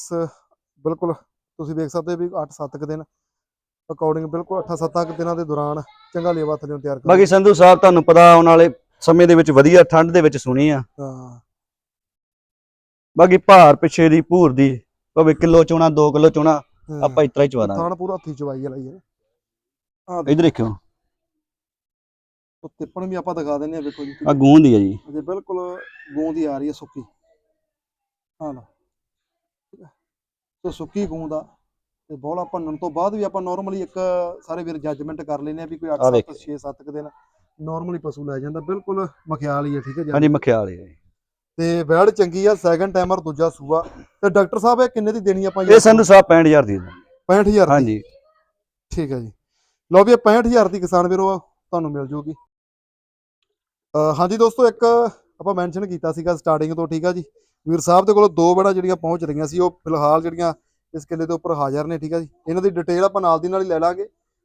ਬਿਲਕੁਲ ਤੁਸੀਂ ਵੇਖ ਸਕਦੇ ਵੀ 8-7 ਕੁ ਦਿਨ ਅਕੋਰਡਿੰਗ ਬਿਲਕੁਲ 8-7 ਕੁ ਦਿਨਾਂ ਦੇ ਦੌਰਾਨ ਚੰਗਾ ਲੇਵਾ ਥੱਲੇ ਤਿਆਰ ਕਰੂਗੀ। ਬਾਕੀ ਸੰਧੂ ਸਾਹਿਬ ਤੁਹਾਨੂੰ ਪਤਾ ਆਉਣ ਵਾਲੇ ਸਮੇਂ ਦੇ ਵਿੱਚ ਵਧੀਆ ਠੰਡ ਦੇ ਵਿੱਚ ਸੁਣੀ ਆ। ਹਾਂ। ਬਾਕੀ ਭਾਰ ਪਿੱਛੇ ਦੀ ਭੂਰ ਦੀ ਭਾਵੇਂ ਕਿਲੋ ਚੋਣਾ 2 ਕਿਲੋ ਚੋਣਾ। ਆਪਾਂ ਇਤਰਾ ਹੀ ਚਵਾਦਾਂਗੇ ਥਾਣ ਪੂਰਾ ਹੱਥੀ ਚਵਾਈ ਵਾਲਾ ਹੀ ਇਧਰ ਦੇਖਿਓ। ਦੇਖੋ ਤਿੱਪਣ ਵੀ ਆਪਾਂ ਦਿਖਾ ਦਿੰਨੇ ਆ ਵੇਖੋ ਜੀ ਆ ਗੂੰਦ ਹੀ ਆ ਜੀ। ਅਜੇ ਬਿਲਕੁਲ ਗੂੰਦ ਹੀ ਆ ਰਹੀ ਹੈ ਸੁੱਕੀ। ਹਾਂ ਲਓ ਠੀਕ ਹੈ। ਸੋ ਸੁੱਕੀ ਗੂੰਦ ਆ। ਤੇ ਬੋਲਾ ਭੰਨਣ ਤੋਂ ਬਾਅਦ ਵੀ ਆਪਾਂ ਨਾਰਮਲੀ ਇੱਕ ਸਾਰੇ ਵੀਰ ਜੱਜਮੈਂਟ ਕਰ ਲੈਨੇ ਆ ਵੀ ਕੋਈ 8 ਆਹ 7 ਵੇਖੋ। 6 7 ਕੁ ਦਿਨ ਨਾਰਮਲੀ ਪਸ਼ੂ ਲੈ ਜਾਂਦਾ। ਬਿਲਕੁਲ ਮਖਿਆਲ ਹੀ ਹੈ ਠੀਕ ਹੈ ਜੀ। ਹਾਂਜੀ ਮਖਿਆਲ ਹੀ ਆ ਜੀ। ਤੇ ਵੈੜ ਚੰਗੀ ਆ ਸੈਕੰਡ ਟਾਈਮਰ ਦੂਜਾ ਸੂਆ। ਤੇ ਡਾਕਟਰ ਸਾਹਿਬ ਇਹ ਕਿੰਨੇ ਦੀ ਦੇਣੀ ਆਪਾਂ ਇਹ ਸੰਧੂ ਸਾਹਿਬ 65000 ਦੀ ਦਿੰਦੇ। 65000 ਦੀ? ਹਾਂਜੀ। ਠੀਕ ਹੈ ਜੀ। ਲਓ ਵੀ ਇਹ 65000 ਦੀ ਕਿਸਾਨ ਵੀਰੋ ਤੁਹਾਨੂੰ ਮਿਲ ਜੂਗੀ। ਹਾਂਜੀ ਦੋਸਤੋ ਇੱਕ ਆਪਾਂ ਮੈਂਸ਼ਨ ਕੀਤਾ ਸੀਗਾ ਸਟਾਰਟਿੰਗ ਤੋਂ ਠੀਕ ਆ ਜੀ? ਵੀਰ ਸਾਹਿਬ ਦੇ ਕੋਲ ਦੋ ਬੜਾ ਜਿਹੜੀਆਂ ਪਹੁੰਚ ਰਹੀਆਂ ਸੀ ਉਹ ਫਿਲਹਾਲ ਜਿਹੜੀਆਂ ਇਸ ਕਿੱਲੇ ਦੇ ਉੱਪਰ ਹਾਜ਼ਰ ਨੇ ਠੀਕ ਆ ਜੀ? ਇਹਨਾਂ ਦੀ ਡਿਟੇਲ ਆਪਾਂ ਨਾਲ ਦੀ ਨਾਲ ਹੀ ਲੈ ਲਾਂਗੇ।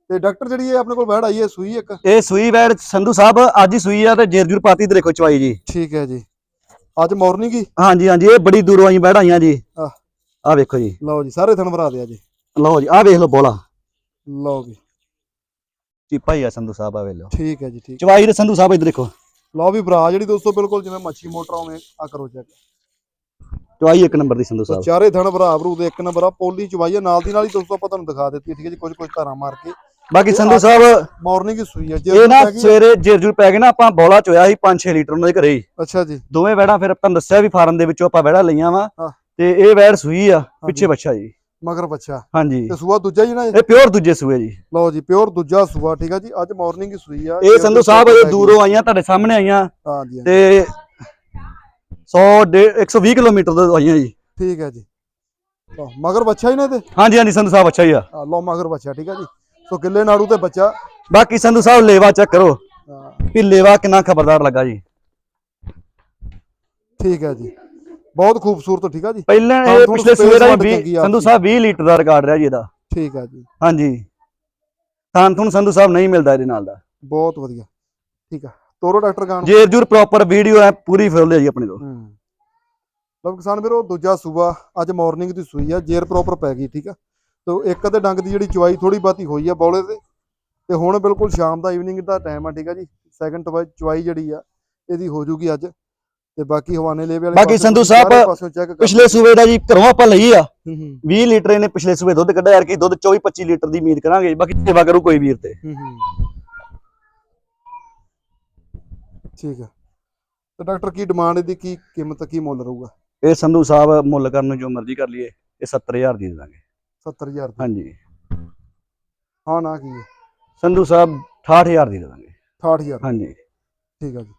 ਤੇ ਡਾਕਟਰ ਜਿਹੜੀ ਇਹ ਆਪਣੇ ਕੋਲ ਵੈੜ ਆਈ ਹੈ ਸੂਈ ਇੱਕ? ਇਹ ਸੂਈ ਵੈੜ ਸੰਧੂ ਸਾਹਿਬ ਅੱਜ ਹੀ ਸੂਈ ਆ ਤੇ ਜੇਰਜੂਰ ਪਾਤੀ ਤੇ ਦੇਖੋ ਚਵਾਈ ਜੀ। ਠੀਕ ਹੈ ਜੀ। ਅੱਜ ਮਾਰਨਿੰਗ ਹੀ? ਹਾਂਜੀ ਹਾਂਜੀ ਇਹ ਬੜੀ ਦੂਰੋਂ ਆਈ ਵੈੜ ਆਈਆਂ ਜੀ। ਆਹ। ਆ ਵੇਖੋ ਜੀ। ਲਓ ਜੀ ਸਾਰੇ ਥਣ ਭਰਾ ਦਿਆ ਜੀ। ਲਓ ਜੀ ਆ ਵੇਖ ਲਓ ਬੋਲਾ। ਲਓ ਵੀ ਚੀਪਾ ਹੀ ਆ ਸੰਧੂ ਸਾਹਿਬ ਆ ਵੇਖ ਲਓ। ਠੀਕ ਹੈ ਜੀ ਠੀਕ। ਚਵਾਈ ਤੇ ਸੰਧੂ ਸਾਹਿਬ ਇੱਧਰ ਦੇਖੋ। ਲਓ ਵੀ ਭਰਾ ਜਿਹੜੀ ਦੋਸਤੋ ਬਿਲਕੁਲ ਜਿਵੇਂ ਮੱਛੀ ਮੋਟਰ ਆਵੇਂ ਆ ਕਰੋ ਚੈੱਕ ਚਵਾਈ ਇੱਕ ਨੰਬਰ ਦੀ ਸੰਧੂ ਸਾਹਿਬ। ਚਾਰੇ ਥਣ ਭਰਾ ਭਰੂ ਦੇ ਇੱਕ ਨੰਬਰ ਆ ਪੋਲੀ ਚਵਾਈ ਆ ਨਾਲ ਦੀ ਨਾਲ ਹੀ ਦੋਸਤੋ ਆਪਾਂ ਤੁਹਾਨੂੰ ਦਿਖਾ ਦਿੱਤੀ ਠੀਕ ਹੈ ਜੀ ਕੁਝ ਕੁਝ ਧਾਰਾਂ ਮਾਰ ਕੇ। ਬਾਕੀ ਸੰਧੂ ਸਾਹਿਬ ਮਾਰਨਿੰਗ ਹੀ ਸੂਈ ਜੇ ਇਹ ਨਾ ਆ- ਸਵੇਰੇ ਜੇਰਜੂਰ ਪੈ ਗਏ ਨਾ ਆਪਾਂ ਬੋਲਾ ਚੋਇਆ ਸੀ 5-6 ਲੀਟਰ ਉਹਨਾਂ ਦੇ ਘਰੇ ਹੀ। ਅੱਛਾ ਜੀ। ਦੋਵੇਂ ਵੈੜਾਂ ਫਿਰ ਤੁਹਾਨੂੰ ਦੱਸਿਆ ਵੀ ਫਾਰਮ ਦੇ ਵਿੱਚੋਂ ਆਪਾਂ ਵੈੜਾਂ ਲਈਆਂ ਵਾ। ਤੇ ਇਹ ਵੈੜ ਸੂਈ ਆ ਪਿੱਛੇ ਬੱਚਾ ਜੀ। ਮਗਰ ਬੱਚਾ ਹਾਂਜੀ। ਤੇ ਸੂਆ ਦੂਜਾ ਹੀ ਨਾ ਇਹ? ਪਿਓਰ ਦੂਜੇ ਸੂਏ ਜੀ। ਲਓ ਜੀ ਪਿਓਰ ਦੂਜਾ ਸੂਆ ਠੀਕ ਆ ਜੀ? ਅੱਜ ਮਾਰਨਿੰਗ ਹੀ ਸੂਈ ਆ। ਇਹ ਸੰਧੂ ਸਾਹਿਬ ਇਹ ਦੂਰੋਂ ਆਈਆਂ ਤੁਹਾਡੇ ਸਾਹਮਣੇ ਆਈਆਂ। ਤੇ 100 120 ਕਿਲੋਮੀਟਰ ਤੋਂ ਆਈਆਂ ਜੀ। ਠੀਕ ਹੈ ਜੀ। ਲਓ, ਮਗਰ ਬੱਚਾ ਹੀ ਨਾ ਤੇ ਹਾਂਜੀ ਹਾਂਜੀ ਸੰਧੂ ਸਾਹਿਬ ਅੱਛਾ ਹੀ ਆ। ਲਓ ਮਗਰ ਬੱਚਾ ਠੀਕ ਆ ਜੀ। ਸੋ ਕਿੱਲੇ ਨਾੜੂ ਤੇ ਬੱਚਾ। ਬਾਕੀ ਸੰਧੂ ਸਾਹਿਬ ਲੇਵਾ ਚੈੱਕ ਕਰੋ। ਵੀ ਲੇਵਾ ਕਿੰਨਾ ਖਬਰਦਾਰ ਲੱਗਾ ਜੀ। ਠੀਕ ਹੈ ਜੀ। ਬਹੁਤ ਖੂਬਸੂਰਤ ਠੀਕ ਆ ਜੀ? ਪਹਿਲਾਂ ਇਹ ਪਿਛਲੇ ਸੂਏ ਦਾ ਵੱਧ ਹੀ ਚੰਗੀ 20 ਆ ਸੰਧੂ। ਸਾਹਿਬ 20 ਲੀਟਰ ਦਾ ਰਿਕਾਰਡ ਰਿਹਾ ਜੀ ਇਹਦਾ। ਠੀਕ ਆ ਜੀ। ਹਾਂਜੀ। ਤਾਂ ਤੁਹਾਨੂੰ ਸੰਧੂ ਸਾਹਿਬ ਨਹੀਂ ਮਿਲਦਾ ਇਹਦੇ ਨਾਲ ਦਾ। ਬਹੁਤ ਵਧੀਆ। ਠੀਕ ਆ। ਤੋਰੋ ਡਾਕਟਰ ਗਾਨ ਜੇ ਜਰੂਰ ਪ੍ਰੋਪਰ ਵੀਡੀਓ ਹੈ ਪੂਰੀ ਫੁੱਲ ਹੈ ਜੀ ਆਪਣੇ ਹੂੰ। ਲਓ ਕਿਸਾਨ ਵੀਰੋ ਦੂਜਾ ਸੂਆ ਅੱਜ ਮਾਰਨਿੰਗ ਦੀ ਸੂਈ ਆ ਜੇਰ ਪ੍ਰੋਪਰ ਪੈ ਗਈ ਠੀਕ ਆ। ਤੋ ਇੱਕ ਤੇ ਡੰਗ ਦੀ ਜਿਹੜੀ ਚੁਆਈ ਥੋੜੀ ਬਾਤੀ ਹੋਈ ਆ ਬੌਲੇ ਤੇ ਤੇ ਹੁਣ ਬਿਲਕੁਲ ਸ਼ਾਮ ਦਾ ਈਵਨਿੰਗ ਦਾ ਟਾਈਮ ਆ ਠੀਕ ਆ ਜੀ। ਸੈਕੰਡ ਚੁਆਈ ਜਿਹੜੀ ਆ ਇਹਦੀ ਹੋ ਜੂਗੀ ਅੱਜ। ਤੇ ਬਾਕੀ ਹਵਾਨੇ ਲੇਵੇ ਵਾਲੇ ਬਾਕੀ ਸੰਧੂ ਸਾਹਿਬ ਪਿਛਲੇ ਸੂਬੇ ਦਾ ਜੀ ਘਰੋਂ ਆਪਾਂ ਲਈ ਆ। ਹੂੰ ਹੂੰ। 20 ਲੀਟਰ ਇਹਨੇ ਪਿਛਲੇ ਸੂਬੇ ਦੁੱਧ ਕੱਢਿਆ ਯਾਰ ਕਿ ਦੁੱਧ 24 25 ਲੀਟਰ ਦੀ ਉਮੀਦ ਕਰਾਂਗੇ ਬਾਕੀ ਸੇਵਾ ਕਰੂ ਕੋਈ ਵੀਰ ਤੇ। ਠੀਕ ਆ। ਤੇ ਡਾਕਟਰ ਕੀ ਡਿਮਾਂਡ ਇਹਦੀ ਕੀ ਕੀਮਤ ਕੀ ਮੁੱਲ ਰਹੂਗਾ? ਇਹ ਸੰਧੂ ਸਾਹਿਬ ਮੁੱਲ ਕਰਨ ਨੂੰ ਜੋ ਮਰਜ਼ੀ ਕਰ ਲਈਏ ਇਹ 70000 ਦੀ ਦੇ ਦਾਂਗੇ। 70000 ਦੀ? ਹਾਂਜੀ। ਹਾਂ ਨਾ ਕੀ ਹੈ? ਸੰਧੂ ਸਾਹਿਬ 68000 ਦੀ ਦੇ ਦਾਂਗੇ। 68000 ਹਾਂਜੀ। ਠੀਕ ਆ ਜੀ।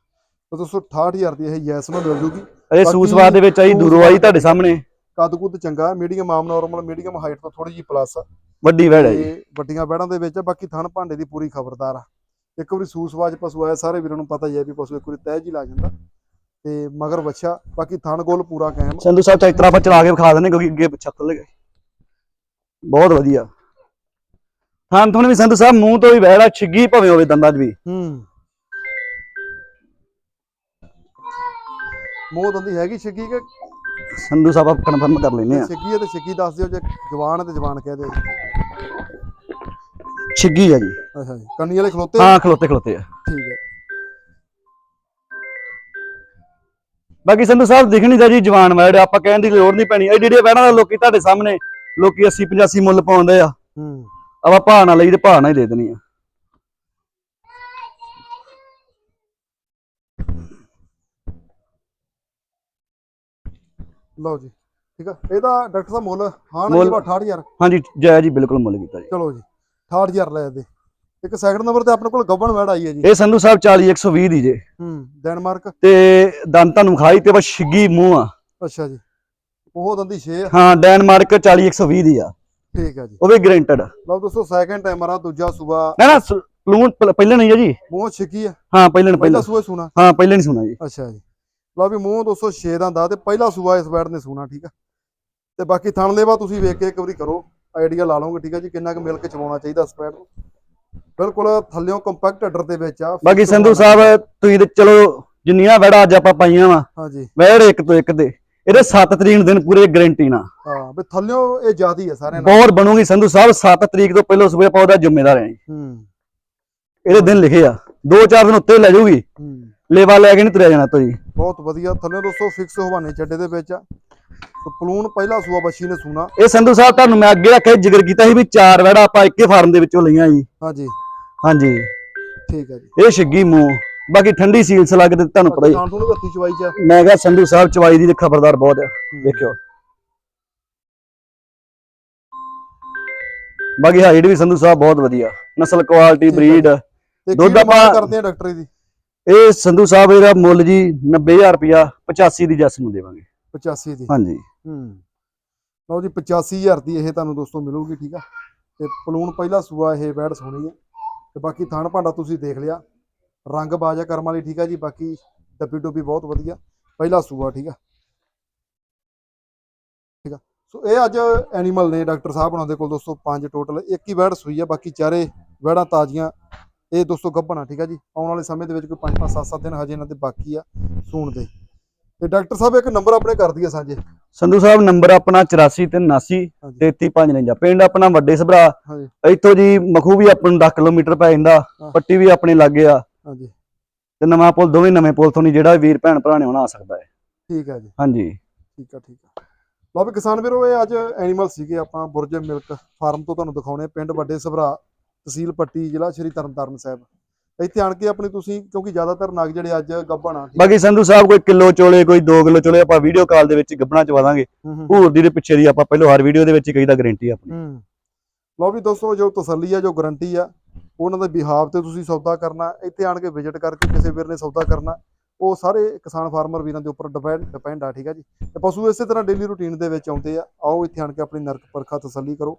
ਤਾਂ ਦੋਸਤੋ 68000 ਦੀ ਇਹ ਯੈਸ ਨੂੰ ਮਿਲ ਜੂਗੀ। ਇਹ ਸੂਸਵਾਦ ਦੇ ਵਿੱਚ ਆਈ ਦੂਰੋਂ ਆਈ ਤੁਹਾਡੇ ਸਾਹਮਣੇ। ਕੱਦ ਕੁੱਦ ਚੰਗਾ ਮੀਡੀਅਮ ਆਮ ਨਾਰਮਲ ਮੀਡੀਅਮ ਹਾਈਟ ਤੋਂ ਥੋੜੀ ਜਿਹੀ ਪਲੱਸ ਆ। ਵੱਡੀ ਵੈੜ ਹੈ ਜੀ। ਤੇ ਵੱਡੀਆਂ ਬੈੜਾਂ ਦੇ ਵਿੱਚ ਬਾਕੀ ਥਣ ਭਾਂਡੇ ਦੀ ਪੂਰੀ ਖਬਰਦਾਰ ਆ। ਇੱਕ ਵਾਰੀ ਸੂਸਵਾਜ ਪਸ਼ੂ ਆਇਆ ਸਾਰੇ ਵੀਰਾਂ ਨੂੰ ਪਤਾ ਹੀ ਹੈ ਵੀ ਪਸ਼ੂ ਇੱਕ ਵਾਰੀ ਤਹਿ ਜੀ ਲਾ ਜਾਂਦਾ। ਤੇ ਮਗਰ ਬੱਚਾ ਬਾਕੀ ਥਣ ਗੋਲ ਪੂਰਾ ਕਾਇਮ। ਸੰਧੂ ਸਾਹਿਬ ਟਰੈਕਟਰ ਆਪਾਂ ਚਲਾ ਕੇ ਵਿਖਾ ਦਿੰਦੇ ਕਿਉਂਕਿ ਅੱਗੇ ਪਿੱਛੇ ਖੁੱਲ ਗਏ ਬਹੁਤ ਵਧੀਆ। ਥਾਂ ਤੁਹਾਨੂੰ ਵੀ ਸੰਧੂ ਸਾਹਿਬ ਮੂੰਹ ਤੋਂ ਵੀ ਵੈੜਾ ਛਿੱਗੀ ਭਵੇਂ ਹੋਵੇ ਦੰਦਾਂ 'ਚ ਵੀ। ਹੂੰ। ਮੋਹ ਦੰਦੀ ਹੈਗੀ ਛਿੱਕੀ ਕਿ ਸੰਧੂ ਸਾਹਿਬ ਆਪ ਕਨਫਰਮ ਕਰ ਲੈਨੇ ਆ ਛਿੱਕੀ ਹੈ ਤੇ ਛਿੱਕੀ ਦੱਸ ਦਿਓ ਜੇ ਜਵਾਨ ਹੈ ਤੇ ਜਵਾਨ ਕਹਿ ਦਿਓ। ਛਿੱਗੀ ਆ ਜੀ। ਅੱਛਾ ਜੀ ਕੰਨੀ ਵਾਲੇ ਖਲੋਤੇ ਹਾਂ ਖਲੋਤੇ ਖਲੋਤੇ ਆ। ਠੀਕ ਹੈ। ਬਾਕੀ ਸੰਧੂ ਸਾਹਿਬ ਦਿਖ ਨਹੀਂ ਦਾ ਜੀ ਜਵਾਨ ਵੈੜ ਆਪਾਂ ਕਹਿਣ ਦੀ ਲੋੜ ਨਹੀਂ ਪੈਣੀ। ਇਹ ਜਿਹੜੀਆਂ ਵੈੜਾਂ ਦਾ ਲੋਕੀ ਤੁਹਾਡੇ ਸਾਹਮਣੇ ਲੋਕੀ 80 85 ਮੁੱਲ ਪਾਉਂਦੇ ਆ। ਹੂੰ। ਆਪਾਂ ਭਾਅ ਨਾਲ ਲਈ ਤੇ ਭਾਅ ਨਾਲ ਹੀ ਦੇ ਦੇਣੀ ਆ। ਲਓ ਜੀ ਠੀਕ ਆ? ਇਹਦਾ ਡਾਕਟਰ ਸਾਹਿਬ ਮੁੱਲ ਹਾਂ ਨਾ ਮੁੱਲ- ਜੀ 68000 ਹਾਂਜੀ ਜੈ ਜੀ ਬਿਲਕੁਲ ਮੁੱਲ ਕੀਤਾ ਜੀ। ਚਲੋ ਜੀ 68000 ਲੈ ਦੇ। ਇੱਕ ਸੈਕਿੰਡ ਨੰਬਰ ਤੇ ਆਪਣੇ ਕੋਲ ਗੱਬਣ ਵੈੜ ਆਈ ਹੈ ਜੀ। ਇਹ ਸੰਧੂ ਸਾਹਿਬ 40 120 ਦੀ ਜੇ। ਹੂੰ ਡੈਨਮਾਰਕ ਤੇ ਦੰਦ ਤੁਹਾਨੂੰ ਖਾਈ ਤੇ ਬਸ ਛਿੱਗੀ ਮੂੰਹ ਆ। ਅੱਛਾ ਜੀ ਉਹ ਦੰਦੀ 6 ਆ। ਹਾਂ ਡੈਨਮਾਰਕ 40 120 ਦੀ ਆ। ਠੀਕ ਹੈ ਜੀ। ਉਹ ਵੀ ਗਰੰਟਡ ਲਓ ਦੋਸਤੋ ਸੈਕਿੰਡ ਟਾਈਮਰ ਆ ਦੂਜਾ ਸੂਆ। ਨਾ ਨਾ ਸਲੂਨ ਪਹਿਲਾਂ ਨਹੀਂ ਆ ਜੀ। ਮੂੰਹ ਛਿੱਕੀ ਆ। ਹਾਂ ਪਹਿਲਾਂ ਪਹਿਲਾ ਪਹਿਲਾਂ। ਸੁਣਾ। ਹਾਂ ਪਹਿਲਾਂ ਨਹੀਂ ਸੁਣਾ ਜੀ। ਅੱਛਾ ਜੀ। ਲਓ ਵੀ ਮੂੰਹ 206 ਦਾ ਦਾ ਤੇ ਪਹਿਲਾ ਸੂਆ ਇਸ ਵੈੜ ਨੇ ਸੁਣਾ ਠੀਕ ਆ? ਤੇ ਬਾਕੀ ਥਣ ਲੇਵਾ ਤੁਸੀਂ ਵੇਖ ਕੇ ਇੱਕ ਵਾਰੀ ਕਰੋ ਆਈਡੀਆ ਲਾ ਲਓਗੇ ਠੀਕ ਆ ਜੀ? ਕਿੰਨਾ ਕੁ ਮਿਲ ਕੇ ਚਵਾਉਣਾ ਚਾਹੀਦਾ ਵੈੜ ਨੂੰ। ਬਿਲਕੁਲ ਥੱਲਿਓਂ ਕੰਪੈਕਟ ਅਡਰ ਦੇ ਵਿੱਚ ਆ। ਬਾਕੀ ਸੰਧੂ ਸਾਹਿਬ ਤੁਸੀਂ ਤੇ ਚਲੋ ਜਿੰਨੀਆਂ ਵੜਾ ਅੱਜ ਆਪਾਂ ਪਾਈਆਂ ਵਾ ਹਾਂਜੀ। ਵੈੜ ਇੱਕ ਤੋਂ ਇੱਕ ਦੇ। ਇਹਦੇ 7 ਤਰੀਕ ਦਿਨ ਪੂਰੇ ਗਾਰੰਟੀ ਨਾਲ। ਹਾਂ ਵੀ ਥੱਲਿਓ ਇਹ ਜ਼ਿਆਦੀ ਹੈ ਸਾਰਿਆਂ ਨਾਲ। ਬਹੁਤ ਬਣੂਗੀ ਸੰਧੂ ਸਾਹਿਬ 7 ਤਰੀਕ ਤੋਂ ਪਹਿਲਾਂ ਸਵੇਰ ਆਪਾਂ ਉਹਦਾ ਜ਼ਿੰਮੇਦਾਰ ਹਾਂ ਜੀ। ਹੂੰ। ਇਹਦੇ ਦਿਨ ਲਿਖੇ ਆ। ਦੋ ਚਾਰ ਦਿਨ ਉੱਤੇ ਲੈ ਜਾਊਗੀ। ਹੂੰ। ਲੇਵਾ ਲੈ ਕੇ ਨਹੀਂ ਤੁਰਿਆ ਜਾਣਾ ਤੋਂ ਜੀ। ਬਹੁਤ ਵਧੀਆ ਥੱਲੇ ਦੋਸਤੋ ਫਿਕਸ ਹਵਾਨੇ ਚੱਡੇ ਦੇ ਵਿੱਚ ਆ। ਤੇ ਪਲੂਨ ਪਹਿਲਾ ਸੂਆ ਬੱਚੀ ਨੇ ਸੂਣਾ। ਇਹ ਸੰਧੂ ਸਾਹਿਬ ਤੁਹਾਨੂੰ ਮੈਂ ਅੱਗੇ ਰੱਖਿਆ ਜ਼ਿਕਰ ਕੀਤਾ ਸੀ ਵੀ ਚਾਰ ਵੜਾ ਆਪਾਂ ਇੱਕੇ ਫਾਰਮ ਦੇ ਵਿੱਚੋਂ ਲਈਆਂ ਜੀ। ਹਾਂਜੀ। ਹਾਂਜੀ। ਠੀਕ ਹੈ ਜੀ। ਇਹ ਛਿੱਗੀ ਮੂੰਹ ਬਾਕੀ ਠੰਡੀ ਸੀਲਸ ਤੁਹਾਨੂੰ ਪਤਾ ਹੀ। ਖਾਣ ਤੋਂ ਹੱਥੀ ਚਵਾਈ ਚ ਆ। ਮੈਂ ਕਿਹਾ ਸੰਧੂ ਸਾਹਿਬ ਚਵਾਈ ਦੀ ਖਬਰਦਾਰ ਬਹੁਤ ਆ ਦੇਖਿਓ। ਬਾਕੀ ਹਾਈਟ ਵੀ ਸੰਧੂ ਸਾਹਿਬ ਬਹੁਤ ਵਧੀਆ। ਨਸਲ ਕੁਆਲਿਟੀ। ਬਰੀਡ ਦੁੱਧ ਆਪਾਂ- ਕਰਦੇ ਆ ਡਾਕਟਰ ਦੀ ਇਹ ਸੰਧੂ ਸਾਹਿਬ ਇਹਦਾ ਮੁੱਲ ਜੀ 90000 ਰੁਪਿਆ 85 ਦੀ ਜੱਸ ਨੂੰ ਦੇਵਾਂਗੇ। 85 ਦੀ? ਹਾਂਜੀ। ਹੂੰ। ਲਓ ਜੀ 85000 ਦੀ ਇਹ ਤੁਹਾਨੂੰ ਦੋਸਤੋ ਮਿਲੂਗੀ ਠੀਕ ਆ? ਤੇ ਪਲੂਨ ਪਹਿਲਾ ਸੂਆ ਇਹ ਬੈੜ ਸੋਹਣੀ ਆ। ਤੇ ਬਾਕੀ ਥਣ ਭਾਂਡਾ ਤੁਸੀਂ ਦੇਖ ਲਿਆ। ਰੰਗ ਬਾਜਾ ਕਰਮ ਵਾਲੀ ਠੀਕ ਆ ਜੀ? ਬਾਕੀ ਡੱਬੀ ਡੁੱਬੀ ਬਹੁਤ ਵਧੀਆ। ਪਹਿਲਾ ਸੂਆ ਠੀਕ ਆ? ਠੀਕ ਆ। ਸੋ ਇਹ ਅੱਜ ਐਨੀਮਲ ਨੇ ਡਾਕਟਰ ਸਾਹਿਬ ਉਹਨਾਂ ਦੇ ਕੋਲ ਦੋਸਤੋ ਪੰਜ ਟੋਟਲ ਇੱਕ ਹੀ ਬੈੜ ਸੂਈ ਆ ਬਾਕੀ ਚਾਰੇ ਬੈੜਾਂ ਤਾਜ਼ੀਆਂ ਇਹ ਦੋਸਤੋ ਗੱਭਣਾ ਠੀਕ ਆ ਜੀ? ਆਉਣ ਵਾਲੇ ਸਮੇਂ ਦੇ ਵਿੱਚ ਕੋਈ 5 5 7 7 ਦਿਨ ਹਜੇ ਇਹਨਾਂ ਦੇ ਬਾਕੀ ਆ ਸੂਣ ਦੇ। ਤੇ ਡਾਕਟਰ ਸਾਹਿਬ ਇੱਕ ਨੰਬਰ ਆਪਣੇ ਕਰ ਦਈਏ ਸਾਂਝੇ। ਸੰਧੂ ਸਾਹਿਬ ਨੰਬਰ ਆਪਣਾ 84 ਤੇ 79 ਹਾਂਜੀ 3359 ਪਿੰਡ ਆਪਣਾ ਵੱਡੇ ਸਭਰਾ। ਇੱਥੋਂ ਜੀ ਮਖੂ ਵੀ ਆਪਾਂ ਨੂੰ 10 ਕਿਲੋਮੀਟਰ ਪੈ ਜਾਂਦਾ। ਪੱਟੀ ਵੀ ਆਪਣੇ ਲਾਗੇ ਆ। ਹਾਂਜੀ। ਤੇ ਨਵਾਂ ਪੁਲ ਦੋਵੇਂ ਨਵੇਂ ਪੁਲ ਤੋਂ ਨਹੀਂ ਜਿਹੜਾ ਵੀਰ ਭੈਣ ਭਰਾ ਨੇ ਆਉਣਾ ਆ ਸਕਦਾ ਹੈ। ਠੀਕ ਹੈ ਜੀ। ਹਾਂਜੀ। ਠੀਕ ਆ ਠੀਕ ਆ। ਲਓ ਵੀ ਕਿਸਾਨ ਵੀਰੋ ਇਹ ਅੱਜ ਐਨੀਮਲ ਸੀਗੇ ਆਪਾਂ ਬੁਰਜ ਮਿਲਕ ਫਾਰਮ ਤੋਂ ਤੁਹਾਨੂੰ ਦਿਖਾਉਣੇ ਪਿੰਡ ਵੱਡੇ ਸਭਰਾ। ਤਹਿਸੀਲ ਪੱਟੀ ਜ਼ਿਲ੍ਹਾ ਸ਼੍ਰੀ ਤਰਨਤਾਰਨ ਸਾਹਿਬ। ਇੱਥੇ ਆਣ ਕੇ ਆਪਣੀ ਤੁਸੀਂ ਕਿਉਂਕਿ ਜ਼ਿਆਦਾਤਰ ਨਾਗ ਜਿਹੜੇ ਅੱਜ ਠੀਕ ਬਾਕੀ ਸੰਧੂ ਸਾਹਿਬ ਕੋਈ ਕਿਲੋ ਚੋਲੇ ਕੋਈ 2 ਕਿਲੋ ਚੋਲੇ ਆਪਾਂ ਵੀਡੀਓ ਕਾਲ ਦੇ ਵਿੱਚ ਗੱਬਣਾ ਚਵਾ ਦਾਂਗੇ। ਭੂਰ ਦੀ ਦੇ ਪਿੱਛੇ ਦੀ ਆਪਾਂ ਪਹਿਲਾਂ ਹਰ ਵੀਡੀਓ ਦੇ ਵਿੱਚ ਹੀ ਕਹੀਦਾ ਗਾਰੰਟੀ ਆਪਣੀ। ਲਓ ਵੀ ਦੋਸਤੋ ਜੋ ਤਸੱਲੀ ਆ ਜੋ ਗਰੰਟੀ ਆ ਉਹਨਾਂ ਦੇ ਬਿਹਾਵ ਤੇ ਤੁਸੀਂ ਸੌਦਾ ਕਰਨਾ ਇੱਥੇ ਆਣ ਕੇ ਵਿਜ਼ਿਟ ਕਰਕੇ ਕਿਸੇ ਵੀਰ ਨੇ ਸੌਦਾ ਕਰਨਾ ਉਹ ਸਾਰੇ ਕਿਸਾਨ ਫਾਰਮਰ ਵੀਰਾਂ ਦੇ ਉੱਪਰ ਡਿਪੈਂਡ ਡਿਪੈਂਡ ਆ ਠੀਕ ਆ ਜੀ। ਤੇ ਪਸ਼ੂ ਇਸੇ ਤਰ੍ਹਾਂ ਡੇਲੀ ਰੂਟੀਨ ਦੇ ਵਿੱਚ ਆਉਂਦੇ ਆ। ਆਓ ਇੱਥੇ ਆਣ ਕੇ ਆਪਣੀ ਨਰਕ ਪਰਖਾ ਤਸੱਲੀ ਕਰੋ।